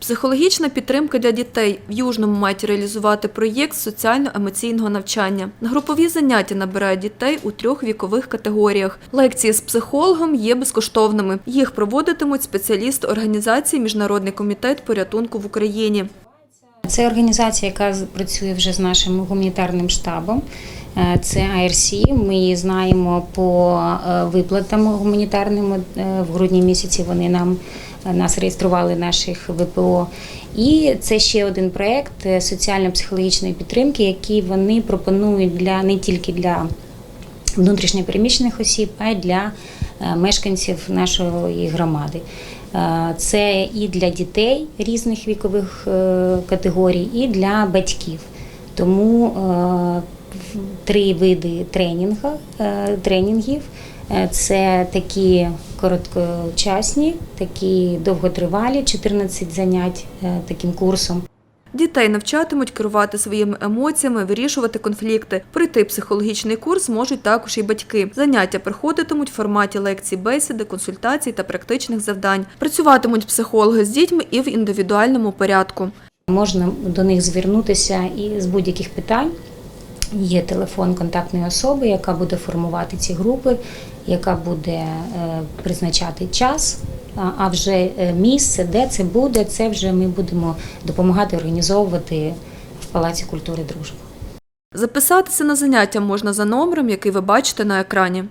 Психологічна підтримка для дітей в Южному мають реалізувати проєкт соціально-емоційного навчання. Групові заняття набирають дітей у трьох вікових категоріях. Лекції з психологом є безкоштовними. Їх проводитимуть спеціалісти організації Міжнародний комітет порятунку в Україні. Це організація, яка працює вже з нашим гуманітарним штабом. Е, Це IRC. Ми її знаємо по е, виплатам гуманітарним. Е, В грудні місяці вони нам нас реєстрували наших ВПО. І це ще один проект соціально-психологічної підтримки, який вони пропонують для не тільки для внутрішньопереміщених осіб, а й для мешканців нашої громади. Е, Це і для дітей різних вікових е, категорій, і для батьків. Тому е, три види тренінгу, е, тренінгів. Е, Це такі короткочасні, такі довготривалі, 14 занять е, таким курсом. Дітей навчатимуть керувати своїми емоціями, вирішувати конфлікти. Пройти психологічний курс можуть також і батьки. Заняття проходитимуть в форматі лекцій, бесіди, консультацій та практичних завдань. Працюватимуть психологи з дітьми і в індивідуальному порядку. Можна до них звернутися і з будь-яких питань. Є телефон контактної особи, яка буде формувати ці групи, яка буде е, призначати час. А- вже е, місце, де це буде, це вже ми будемо допомагати організовувати в Палаці культури дружби. Записатися на заняття можна за номером, який ви бачите на екрані.